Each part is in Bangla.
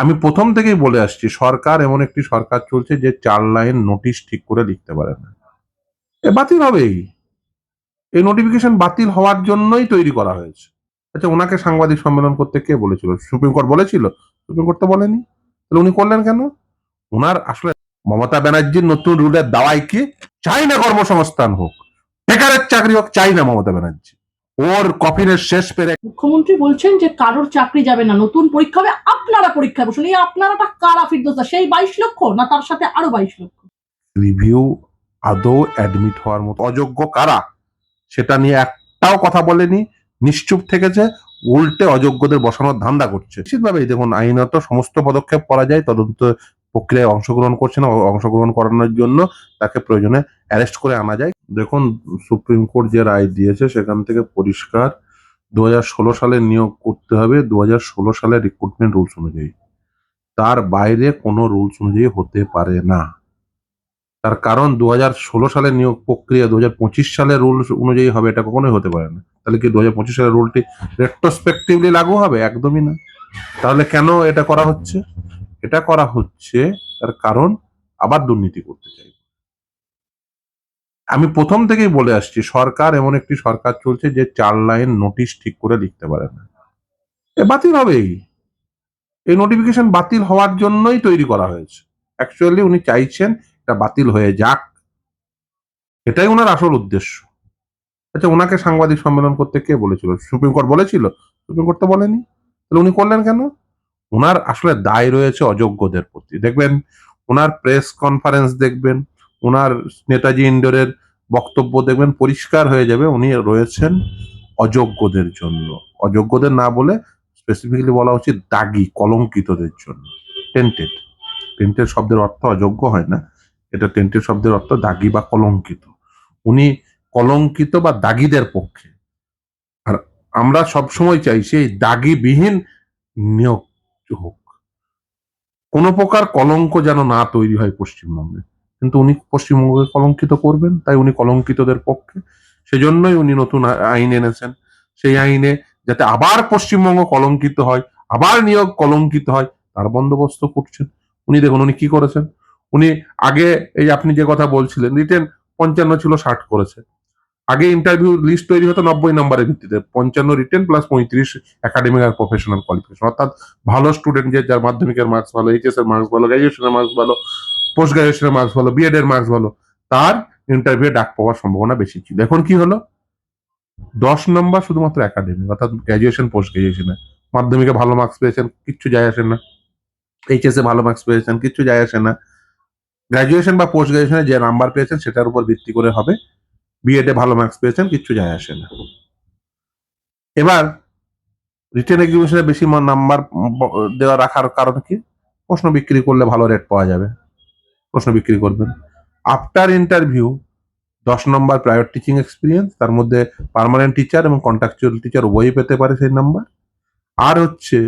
আমি প্রথম থেকেই বলে আসছি, সরকার এমন একটি সরকার চলছে যে চার লাইন নোটিশ ঠিক করে লিখতে পারে না। এ বাতিল হবেই। এই নোটিফিকেশন বাতিল হওয়ার জন্যই তৈরি করা হয়েছে। আচ্ছা ওনাকে সাংবাদিক সম্মেলন করতে কে বলেছিল? সুপ্রিম কোর্ট বলেছিল? সুপ্রিম কোর্ট তো বলেনি। তাহলে উনি করলেন কেন? ওনার আসলে মমতা ব্যানার্জির নতুন রুলের দাওয়াই কি? চাই না কর্মসংস্থান হোক। বেকারের চাকরি হোক, চাই না মমতা ব্যানার্জি। ওর কফিনের শেষ পেরে মুখ্যমন্ত্রী বলছেন যে কারোর চাকরি যাবে না নতুন পরীক্ষা হবে আপনারা পরীক্ষা বসুন। এই আপনারাটা কারা ফিরদোসা সেই বাইশ লক্ষ না তার সাথে আরও বাইশ লক্ষ? রিভিউ আদৌ অ্যাডমিট হওয়ার মতো অযোগ্য কারা? সেটা নিয়ে একটাও কথা বলেনি নিশ্চুপ থেকেছে উল্টে অযোগ্যদের বসানোর ধান্দা করছে। নিশ্চিতভাবেই দেখুন আইনত সমস্ত পদক্ষেপ করা যায় তদন্ত প্রক্রিয়ায় অংশগ্রহণ করছে না অংশগ্রহণ করানোর জন্য তাকে প্রয়োজনে অ্যারেস্ট করে আনা যায়। দেখুন, সুপ্রিম কোর্ট যে রায় দিয়েছে সেখান থেকে পরিষ্কার দু হাজার ষোলো সালে নিয়োগ করতে হবে দু সালের রিক্রুটমেন্ট রুলস অনুযায়ী। তার বাইরে কোনো রুলস অনুযায়ী হতে পারে না। তার কারণ দু সালের নিয়োগ প্রক্রিয়া দু সালের রুল অনুযায়ী হবে, এটা কখনোই হতে পারে না। তাহলে কি দু হাজার পঁচিশ সালের রুলটি রেট্রোস্পেক্টিভলি লাগু হবে? একদমই না। তাহলে কেন এটা করা হচ্ছে? এটা করা হচ্ছে তার কারণ আবার দুর্নীতি করতে চাই আমি প্রথম থেকেই বলে আসছি, সরকার এমন একটি সরকার চলছে যে চার লাইন নোটিশ ঠিক করে লিখতে পারে না। এ বাতিল হবেই। এই নোটিফিকেশন বাতিল হওয়ার জন্যই তৈরি করা হয়েছে। অ্যাকচুয়ালি উনি চাইছেন এটা বাতিল হয়ে যাক। এটাই ওনার আসল উদ্দেশ্য। আচ্ছা ওনাকে সাংবাদিক সম্মেলন করতে কে বলেছিল? সুপ্রিম কোর্ট বলেছিল? সুপ্রিম কোর্ট তো বলেনি। তাহলে উনি করলেন কেন? ওনার আসলে দায় রয়েছে অযোগ্যদের প্রতি। দেখবেন, ওনার প্রেস কনফারেন্স দেখবেন, ওনার নেতাজি ইন্ডোরের বক্তব্য দেখবেন, পরিষ্কার হয়ে যাবে উনি রয়েছেন অযোগ্যদের জন্য। অযোগ্যদের না বলে স্পেসিফিক্যালি বলা উচিত দাগি, কলঙ্কিতদের জন্য। টেন্টেড টেন্টেড শব্দের অর্থ অযোগ্য হয় না। এটা টেন্টেড শব্দের অর্থ দাগি বা কলঙ্কিত। উনি কলঙ্কিত বা দাগিদের পক্ষে। আর আমরা সবসময় চাইছি এই দাগিবিহীন নিয়োগ হোক। কোনো প্রকার কলঙ্ক যেন না তৈরি হয় পশ্চিমবঙ্গে। কিন্তু উনি পশ্চিমবঙ্গকে কলঙ্কিত করবেন, তাই উনি কলঙ্কিতদের পক্ষে। সেজন্যই উনি নতুন আইন এনেছেন। সেই আইনে যাতে আবার পশ্চিমবঙ্গ কলঙ্কিত হয়, আবার নিয়োগ কলঙ্কিত হয়, তার বন্দোবস্ত করছেন। উনি দেখুন, উনি কি করেছেন? উনি আগে এই আপনি যে কথা বলছিলেন, রিটেন পঞ্চান্ন ছিল, ষাট করেছে। আগে ইন্টারভিউ লিস্ট তৈরি হতো নব্বই নম্বরের ভিত্তিতে, পঞ্চান্ন রিটেন প্লাস পঁয়ত্রিশ একাডেমিক আর প্রফেশনাল কোয়ালিফিকেশন অর্থাৎ ভালো স্টুডেন্ট যে, যার মাধ্যমিকের মার্কস ভালো এইচএস এর মার্কস ভালো গ্রাজুয়েশনের মার্কস ভালো পোস্ট গ্রাজুয়েশনের মার্কস ভালো বিএড এর মার্কস ভালো, তার ইন্টারভিউ ডাক পাওয়ার সম্ভাবনা বেশি ছিল। এখন কি হলো? দশ নম্বর শুধুমাত্র একাডেমিক অর্থাৎ গ্রাজুয়েশন পোস্ট গ্রাজুয়েশনে মাধ্যমিকে ভালো মার্কস পেয়েছেন, কিচ্ছু যায় আসে না। এইচএস এ ভালো মার্কস পেয়েছেন, কিচ্ছু যায় আসে না। গ্রাজুয়েশন বা পোস্ট গ্রাজুয়েশনে যে নাম্বার পেয়েছেন, সেটার উপর ভিত্তি করে হবে বিএড ভালো মার্কস পেয়েছেন, কিচ্ছু যায় আসে না। এবার রিটেন এক্সিবিশনে বেশি নাম্বার দেওয়া রাখার কারণ কি? প্রশ্ন বিক্রি করলে ভালো রেট পাওয়া যাবে। প্রশ্ন বিক্রি করবেন। আফটার ইন্টারভিউ দশ নম্বর প্রায়র টিচিং এক্সপিরিয়েন্স তার মধ্যে পার্মানেন্ট টিচার এবং কন্ট্রাকচুয়াল টিচার উভয়ই পেতে পারে সেই নাম্বার আর হচ্ছে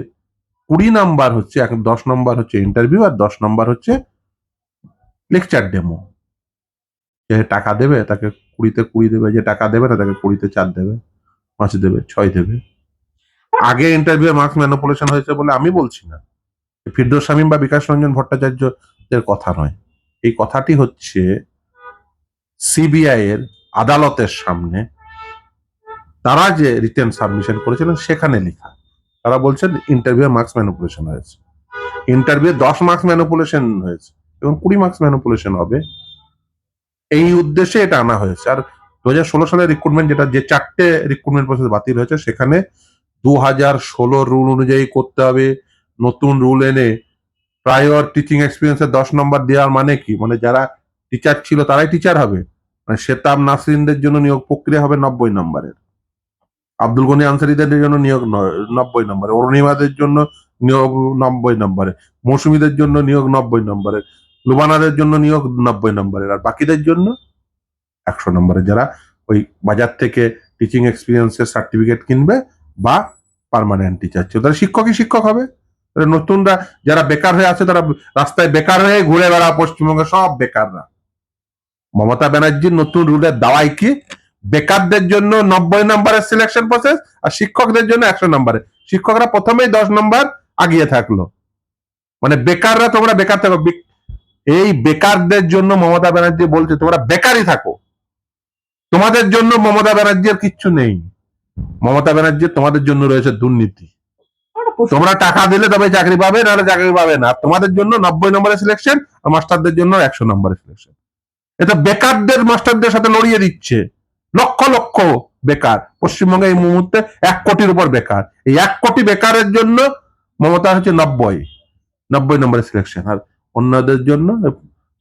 কুড়ি নাম্বার হচ্ছে, এক দশ নম্বর হচ্ছে ইন্টারভিউ আর দশ নম্বর হচ্ছে লেকচার ডেমো যে টাকা দেবে তাকে কুড়িতে কুড়ি দেবে, যে টাকা দেবে না তাকে কুড়িতে চার দেবে, পাঁচ দেবে, ছয় দেবে। আগে ইন্টারভিউ মার্কস ম্যানুপুলেশন হয়েছে বলে আমি বলছি না। ফিরদোস শামীম বা বিকাশ রঞ্জন ভট্টাচার্যের কথা নয়। এই কথাটি হচ্ছে সিবিআই এর আদালতের সামনে তারা যে রিটেন সাবমিশন করেছিলেন সেখানে লেখা। তারা বলছেন ইন্টারভিউ মার্কস ম্যানুপুলেশন হয়েছে। ইন্টারভিউ দশ মার্কস ম্যানুপুলেশন হয়েছে এবং কুড়ি মার্কস ম্যানুপুলেশন হবে। এই উদ্দেশ্যে এটা আনা হয়েছে। আর দু হাজার ষোলো সালের রিক্রুটমেন্ট যেটা, যে চারটে রিক্রুটমেন্ট প্রসেস বাতিল হয়েছে, সেখানে দু হাজার ষোলো রুল অনুযায়ী করতে হবে। নতুন রুল এনে প্রায়র টিচিং এক্সপিরিয়েন্সের দশ নম্বর দেওয়ার মানে কি? মানে যারা টিচার ছিল তারাই টিচার হবে। মানে শেতাব নাসরিনদের জন্য নিয়োগ প্রক্রিয়া হবে নব্বই নম্বরের আব্দুল গনি আনসারিদের জন্য নিয়োগ নব্বই নম্বরে অরুণিমাদের জন্য নিয়োগ নব্বই নম্বরে মৌসুমীদের জন্য নিয়োগ নব্বই নম্বরের লুবানাদের জন্য নিয়োগ নব্বই নম্বরের, আর বাকিদের জন্য একশো নম্বরের। যারা ওই বাজার থেকে টিচিং এক্সপিরিয়েন্সের সার্টিফিকেট কিনবে বা পার্মানেন্ট টিচার ছিল তারা শিক্ষকই শিক্ষক হবে। তাহলে নতুনরা যারা বেকার হয়ে আছে, তারা রাস্তায় বেকার হয়ে ঘুরে বেড়া, পশ্চিমবঙ্গে সব বেকাররা। মমতা ব্যানার্জির নতুন রুলের দাওয়াই কি? বেকারদের জন্য নব্বই নম্বরের সিলেকশন প্রসেস আর শিক্ষকদের জন্য একশো নম্বরে শিক্ষকরা প্রথমেই দশ নম্বর আগিয়ে থাকল। মানে বেকাররা তোমরা বেকার থাকো। এই বেকারদের জন্য মমতা ব্যানার্জি বলছে, তোমরা বেকারই থাকো। তোমাদের জন্য মমতা ব্যানার্জির কিচ্ছু নেই। মমতা ব্যানার্জির তোমাদের জন্য রয়েছে দুর্নীতি। তোমরা টাকা দিলে তবে চাকরি পাবে, নাহলে চাকরি পাবে না। তোমাদের জন্য নব্বই নম্বরের সিলেকশন আর মাস্টারদের জন্য একশো নম্বরের সিলেকশন এটা বেকারদের মাস্টারদের সাথে লড়িয়ে দিচ্ছে। লক্ষ লক্ষ বেকার। পশ্চিমবঙ্গে এই মুহূর্তে এক কোটির উপর বেকার। এই এক কোটি বেকারের জন্য মমতা হচ্ছে নব্বই। নব্বই নম্বরের সিলেকশন আর অন্যদের জন্য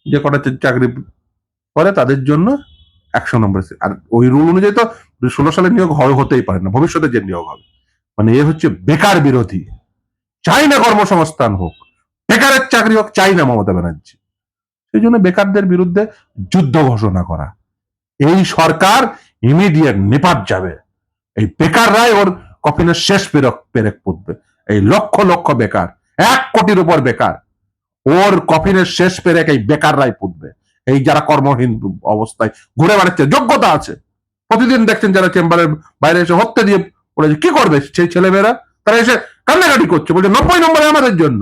যে কটা চাকরি করে তাদের জন্য একশো selection। আর ওই রুল অনুযায়ী তো ষোলো সালের নিয়োগ হয় হতেই পারে না, ভবিষ্যতে যে নিয়োগ হবে। মানে এ হচ্ছে বেকার বিরোধী। চাই না কর্মসংস্থান হোক, বেকারের চাকরি হোক, চাই না মমতা ব্যানার্জি। সেই জন্য বেকারদের বিরুদ্ধে যুদ্ধ ঘোষণা করা। এই সরকার ইমিডিয়েট নিপাত যাবে। এই বেকাররাই ওর কফিনের শেষ পেরক পেরেক পুতবে। এই লক্ষ লক্ষ বেকার, এক কোটির উপর বেকার। ওর কফিনের শেষ পেরেক এই বেকাররাই পুতবে। এই যারা কর্মহীন অবস্থায় ঘুরে বেড়াচ্ছে, যোগ্যতা আছে। প্রতিদিন দেখছেন যারা চেম্বারের বাইরে এসে হত্যা দিয়ে পড়েছে কি করবে সেই ছেলেমেয়েরা? তারা এসে কান্নাকাটি করছে, বলছে নব্বই নম্বরে আমাদের জন্য,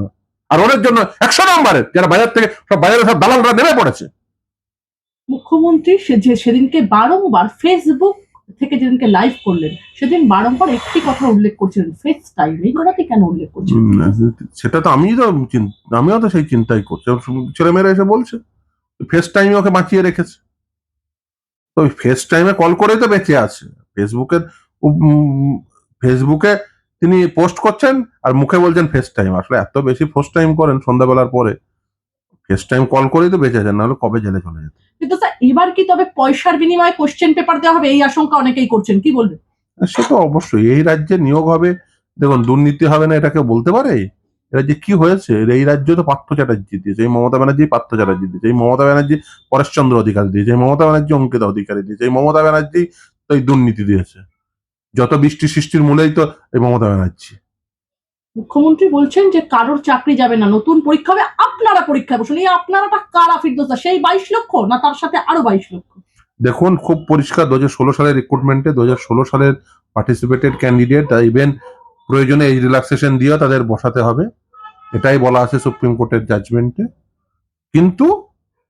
আর ওদের জন্য একশো নম্বরের যারা বাজার থেকে সব বাজারে সব দালালরা নেমে পড়েছে। মুখ্যমন্ত্রী যে সেদিনকে বারংবার ফেসবুক থেকে যেদিনকে লাইভ করলেন সেদিন বারংবার একটি কথা উল্লেখ করছিলেন ফেস টাইম এই কথাটি কেন উল্লেখ করছিলেন? সেটা তো আমিই তো আমিও তো সেই চিন্তাই করছি। ছেলেমেয়েরা এসে বলছে ফেস টাইমে ওকে বাঁচিয়ে রেখেছে। তো ফেস টাইমে কল করেই তো বেঁচে আছে। ফেসবুকের উম, ফেসবুকে তিনি পোস্ট করছেন আর মুখে বলছেন ফেস টাইম আসলে এত বেশি পোস্ট টাইম করেন সন্ধ্যাবেলার পরে। ফেস টাইম কল করেই তো বেঁচে আছেন নাহলে কবে জেলে চলে যেত? কিন্তু স্যার এবার কি তবে পয়সার বিনিময়ে কোশ্চেন পেপার দেওয়া হবে? এই আশঙ্কা অনেকেই করছেন কি বলবেন? সে তো অবশ্যই এই রাজ্যে নিয়োগ হবে দেখুন দুর্নীতি হবে না এটা কেউ বলতে পারে? রাজ্যে কি হয়েছে? এই রাজ্য তো পার্থ চ্যাটার্জি দিয়েছে এই মমতা ব্যানার্জি পার্থ চ্যাটার্জি দিয়েছে এই মমতা ব্যানার্জি পরেশচন্দ্র অধিকারী দিয়েছে এই মমতা ব্যানার্জি অঙ্কিতা অধিকারী দিয়েছে এই মমতা ব্যানার্জি তো এই দুর্নীতি দিয়েছে। যত বৃষ্টি সৃষ্টির মূলেই তো এই মমতা ব্যানার্জি। মুখ্যমন্ত্রী বলছেন যে কারোর চাকরি যাবে না, নতুন পরীক্ষা হবে, আপনারা পরীক্ষায় বসুন। এই আপনারাটা কারা ফিরদোসা সেই বাইশ লক্ষ না তার সাথে আরও বাইশ লক্ষ? দেখুন, খুব পরিষ্কার দু হাজার ষোলো সালের রিক্রুটমেন্টে দু হাজার ষোলো সালের পার্টিসিপেটেড ক্যান্ডিডেট ইভেন প্রয়োজনে এই রিল্যাক্সেশন দিয়েও তাদের বসাতে হবে। এটাই বলা আছে সুপ্রিম কোর্টের জাজমেন্টে কিন্তু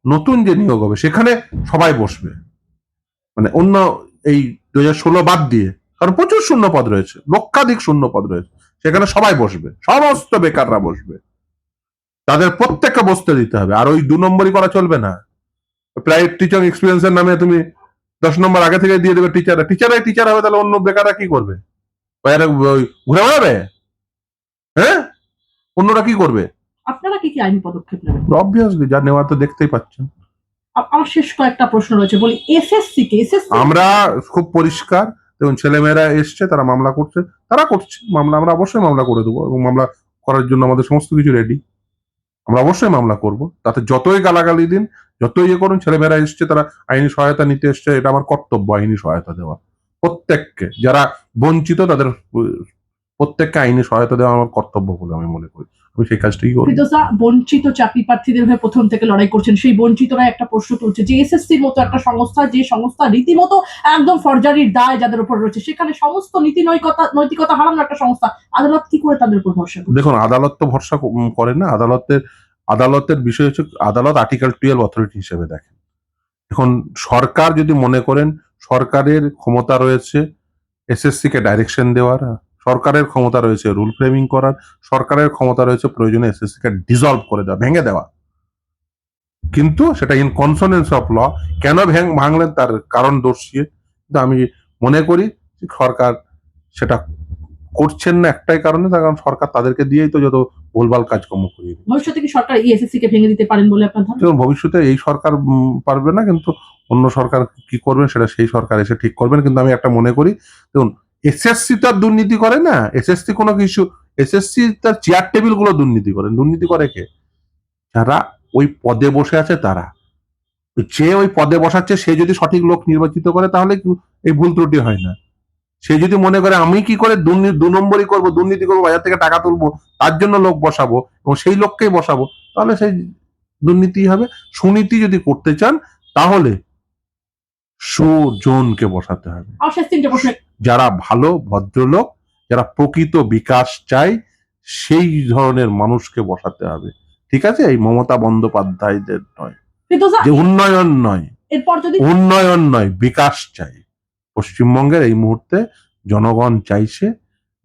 নতুন যে নিয়োগ হবে, সেখানে সবাই বসবে। মানে অন্য এই দু হাজার ষোলো বাদ দিয়ে, কারণ প্রচুর শূন্য পদ রয়েছে, লক্ষাধিক শূন্য পদ রয়েছে। সেখানে সবাই বসবে সমস্ত বেকাররা বসবে। তাদের প্রত্যেককে বসতে দিতে হবে আর ওই দু নম্বরই করা চলবে না। প্রাইভেট টিচার এক্সপিরিয়েন্সের নামে তুমি দশ নম্বর আগে থেকে দিয়ে দেবে টিচাররা টিচাররাই টিচার হবে তাহলে অন্য বেকাররা কি করবে? ঘুরে বেড়াবে? হ্যাঁ? অন্যরা কি করবে? আপনারা কি কি আইনি পদক্ষেপ নেবেন? অবভিয়াসলি যা নেওয়া তো দেখতেই পাচ্ছেন। আমার শেষ কয়েকটা প্রশ্ন রয়েছে বলি এসএসসি কে? এসএসসি আমরা খুব পরিষ্কার দেখুন, ছেলেমেয়েরা এসছে, তারা মামলা করছে, তারা করছে। মামলা, আমরা অবশ্যই মামলা করে দেবো এবং মামলা করার জন্য আমাদের সমস্ত কিছু রেডি আমরা অবশ্যই মামলা করব। তাতে যতই গালাগালি দিন, যতই ইয়ে করুন, ছেলেমেয়েরা এসছে, তারা আইনি সহায়তা নিতে এসছে, এটা আমার কর্তব্য আইনি সহায়তা দেওয়া। প্রত্যেককে, যারা বঞ্চিত, তাদের, প্রত্যেককে আইনি সহায়তা দেওয়া আমার কর্তব্য বলে আমি মনে করি। আমি সেই কাজটাই করি ফিরদোসা বঞ্চিত চাকরি প্রার্থীদের হয়ে প্রথম থেকে লড়াই করছেন সেই বঞ্চিতরা একটা প্রশ্ন তুলছে যে এসএসসির মতো একটা সংস্থা যে সংস্থা রীতিমতো একদম ফরজারির দায় যাদের উপর রয়েছে সেখানে সমস্ত নীতি নৈতিকতা নৈতিকতা হারানো একটা সংস্থা আদালত কি করে তাদের উপর ভরসা দেখুন আদালত তো ভরসা ক- উম, করেন না। আদালতের আদালতের বিষয় হচ্ছে আদালত আর্টিকেল টুয়েলভ অথরিটি হিসেবে দেখেন। এখন সরকার যদি মনে করেন সরকারের ক্ষমতা রয়েছে এসএসসি কে ডাইরেকশন দেওয়ার সরকারের ক্ষমতা রয়েছে রুল ফ্রেমিং করার সরকারের ক্ষমতা রয়েছে প্রয়োজনে এসএসসি কে ডিসলভ করে দেওয়া ভেঙে দেওয়া কিন্তু সেটা ইন কনসোনেন্স অফ ল কেন ভেঙ- ভাঙলেন তার কারণ দর্শিয়ে কিন্তু আমি মনে করি সরকার সেটা করছেন না একটাই কারণে তার কারণ সরকার তাদেরকে দিয়েই তো যত ভুলভাল কাজকর্ম করিয়ে দিচ্ছে। ভবিষ্যতে কি সরকার এই এসএসসি কে ভেঙে দিতে পারেন বলে আপনার ধারণা ভবিষ্যতে এই সরকার পারবে না কিন্তু অন্য সরকার কি করবেন সেটা সেই সরকার এসে ঠিক করবেন কিন্তু আমি একটা মনে করি দেখুন এসএসসি তো আর দুর্নীতি করে না এসএসসি কোনো কিছু এসএসসি তার চেয়ার টেবিলগুলো দুর্নীতি করে। দুর্নীতি করে কে? যারা ওই পদে বসে আছে তারা। যে ওই পদে বসাচ্ছে সে যদি সঠিক লোক নির্বাচিত করে তাহলে কি- এই ভুল ত্রুটি হয় না। সে যদি মনে করে আমি কি করে দুর্নীতি দু নম্বরই করব দুর্নীতি করব বাজার থেকে টাকা তুলবো তার জন্য লোক বসাবো এবং সেই লোককেই বসাবো তাহলে সেই দুর্নীতি হবে। সুনীতি যদি করতে চান তাহলে সুজনকে বসাতে হবে। যারা ভালো ভদ্রলোক যারা প্রকৃত বিকাশ চায় সেই ধরনের মানুষকে বসাতে হবে। ঠিক আছে? এই মমতা বন্দ্যোপাধ্যায়দের নয়। যে উন্নয়ন নয় এরপর যদি উন্নয়ন নয় বিকাশ চাই। পশ্চিমবঙ্গের এই মুহূর্তে জনগণ চাইছে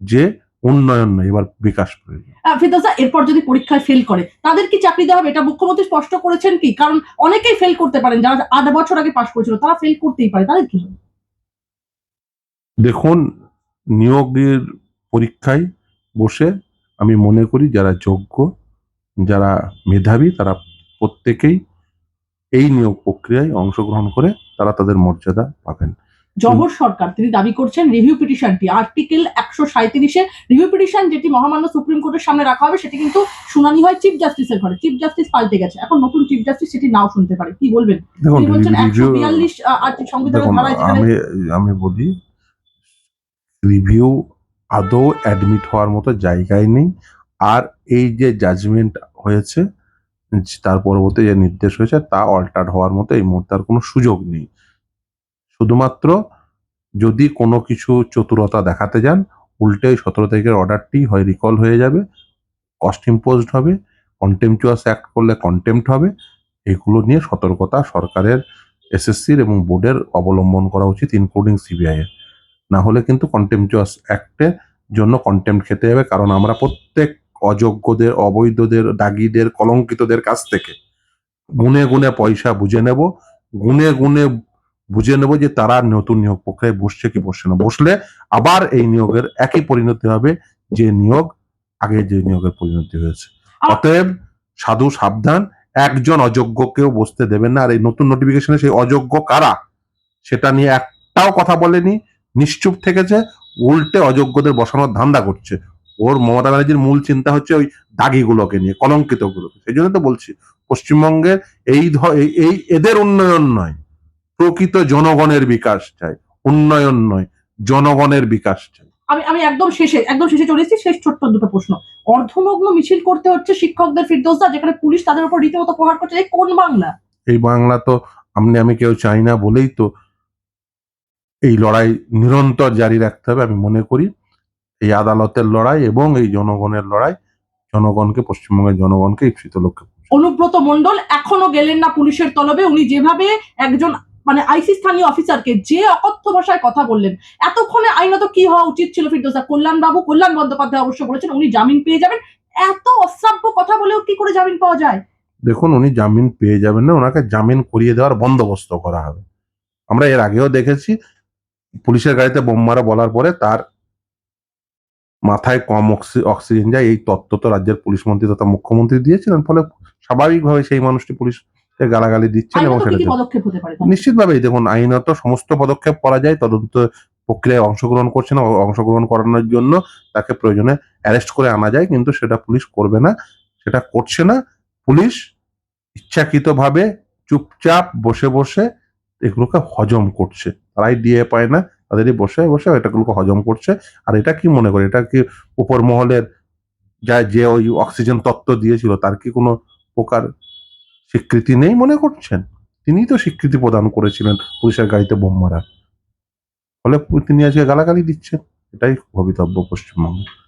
যে উন্নয়ন নয় এবার বিকাশ প্রয়োজন ফিরদৌসা এরপর যদি পরীক্ষায় ফেল করে তাদের কি চাকরি দেওয়া হবে? এটা মুখ্যমন্ত্রী স্পষ্ট করেছেন কি? কারণ অনেকেই ফেল করতে পারেন। যারা আট বছর আগে পাশ করেছিল তারা ফেল করতেই পারে। তাদের কি দেখুন নিয়োগের পরীক্ষায় বসে আমি মনে করি যারা যোগ্য যারা মেধাবী তারা প্রত্যেকেই এই নিয়োগ প্রক্রিয়ায় অংশগ্রহণ করে তারা তাদের মর্যাদা পাবেন। জহর সরকার তিনি দাবি করছেন রিভিউ পিটিশনটি আর্টিকেল একশো সাঁত্রিশে রিভিউ পিটিশন যেটি মহামান্য সুপ্রিম কোর্টের সামনে রাখা হবে সেটি কিন্তু শুনানি হয় চিফ জাস্টিসের ঘরে। চিফ জাস্টিস পাল্টে গেছে। এখন নতুন চিফ জাস্টিস সেটি নাও শুনতে পারে। কি বলবেন? আমি তিনি রিভিউ আদৌ অ্যাডমিট হওয়ার মতো জায়গায় নেই। আর এই যে জাজমেন্ট হয়েছে, তার পরবর্তী যে নির্দেশ হয়েছে, তা অল্টার হওয়ার মতো এই মুহূর্তে আর কোনো সুযোগ নেই। শুধুমাত্র যদি কোনো কিছু চতুরতা দেখাতে যান, উল্টে সতেরো তারিখের অর্ডারটি হয় রিকল হয়ে যাবে কস্ট ইম্পোজড হবে কন্টেম্পচুয়াস অ্যাক্ট করলে কন্টেম্পট হবে, এগুলো নিয়ে সতর্কতা সরকারের এসএসসির এবং বোর্ডের অবলম্বন করা উচিত ইনক্লুডিং সিবিআই এর না হলে কিন্তু কন্টেম্পচুয়াস অ্যাক্টের জন্য কন্টেম্প খেতে হবে কারণ আমরা প্রত্যেক অযোগ্যদের অবৈধদের দাগিদের কলঙ্কিতদের কাছ থেকে গুনে গুনে পয়সা বুঝে নেব গুনে গুনে বুঝে নেব যে তারা নতুন নিয়োগ প্রক্রিয়ায় বসছে কি বসছে না। বসলে আবার এই নিয়োগের একই পরিণতি হবে যে নিয়োগ আগে যে নিয়োগের পরিণতি হয়েছে। অতএব সাধু সাবধান একজন অযোগ্যকেও বসতে দেবেন না আর এই নতুন নোটিফিকেশনে সেই অযোগ্য কারা? সেটা নিয়ে একটাও কথা বলেনি নিশ্চুপ থেকেছে উল্টে অযোগ্যদের বসানোর ধান্দা করছে। ওর মমতা ব্যানার্জির মূল চিন্তা হচ্ছে ওই দাগিগুলোকে নিয়ে কলঙ্কিত গুলোকে সেই জন্য তো বলছি পশ্চিমবঙ্গের এই এই- এদের উন্নয়ন নয় প্রকৃত জনগণের বিকাশ চাই। উন্নয়ন নয় জনগণের বিকাশ চাই। আমি আমি একদম শেষে একদম শেষে চলে এসেছি শেষ ছোট্ট দুটো প্রশ্ন। অর্ধনগ্ন মিছিল করতে হচ্ছে শিক্ষকদের ফিরদৌসা যেখানে পুলিশ তাদের উপর রীতিমতো প্রহার করছে। এই কোন বাংলা? এই বাংলা তো আমনে আমি কেউ চাই না বলেই তো এই লড়াই নিরন্তর জারি রাখতে হবে আমি মনে করি। এই আদালতের লড়াই এবং এই জনগণের লড়াই জনগণকে পশ্চিমবঙ্গের জনগণকে ইপ্সিত লক্ষ্যে অনুব্রত মন্ডল এখনও গেলেন না পুলিশের তলবে। উনি যেভাবে একজন মানে আইসি স্থানীয় অফিসারকে যে অকথ্য ভাষায় কথা বললেন এতক্ষণে আইনত কি হওয়া উচিত ছিল ফিরদৌসা? কল্যাণ বাবু কল্যাণ বন্দ্যোপাধ্যায় অবশ্য বলেছেন উনি জামিন পেয়ে যাবেন। এত অশ্রাব্য কথা বলেও কি করে জামিন পাওয়া যায়? দেখুন উনি জামিন পেয়ে যাবেন না ওনাকে জামিন করিয়ে দেওয়ার বন্দোবস্ত করা হবে। আমরা এর আগেও দেখেছি পুলিশের গাড়িতে বোম মারা বলার পরে তার মাথায় কম অক্সি- অক্সিজেন যায়। এই তত্ত্ব তো রাজ্যের পুলিশ মন্ত্রী তথা মুখ্যমন্ত্রী দিয়েছিলেন ফলে স্বাভাবিকভাবে সেই মানুষটি পুলিশকে গালাগালি দিচ্ছেন এবং সেটা? নিশ্চিতভাবেই দেখুন আইনত সমস্ত পদক্ষেপ করা যায় তদন্ত প্রক্রিয়ায় অংশগ্রহণ করছে না অংশগ্রহণ করানোর জন্য তাকে প্রয়োজনে অ্যারেস্ট করে আনা যায় কিন্তু সেটা পুলিশ করবে না সেটা করছে না। পুলিশ ইচ্ছাকৃতভাবে চুপচাপ বসে বসে এগুলোকে হজম করছে। তারাই দিয়ে পায় না, তাদেরই বসে বসে এটাগুলোকে হজম করছে। আর এটা কি মনে করে? এটা কি উপর মহলের যা, যে ওই অক্সিজেন তত্ত্ব দিয়েছিল, তার কি কোনো প্রকার স্বীকৃতি নেই মনে করছেন? তিনিই তো স্বীকৃতি প্রদান করেছিলেন পুলিশের গাড়িতে বোম মারার। ফলে তিনি আজকে গালাগালি দিচ্ছেন। এটাই ভবিতব্য পশ্চিমবঙ্গে।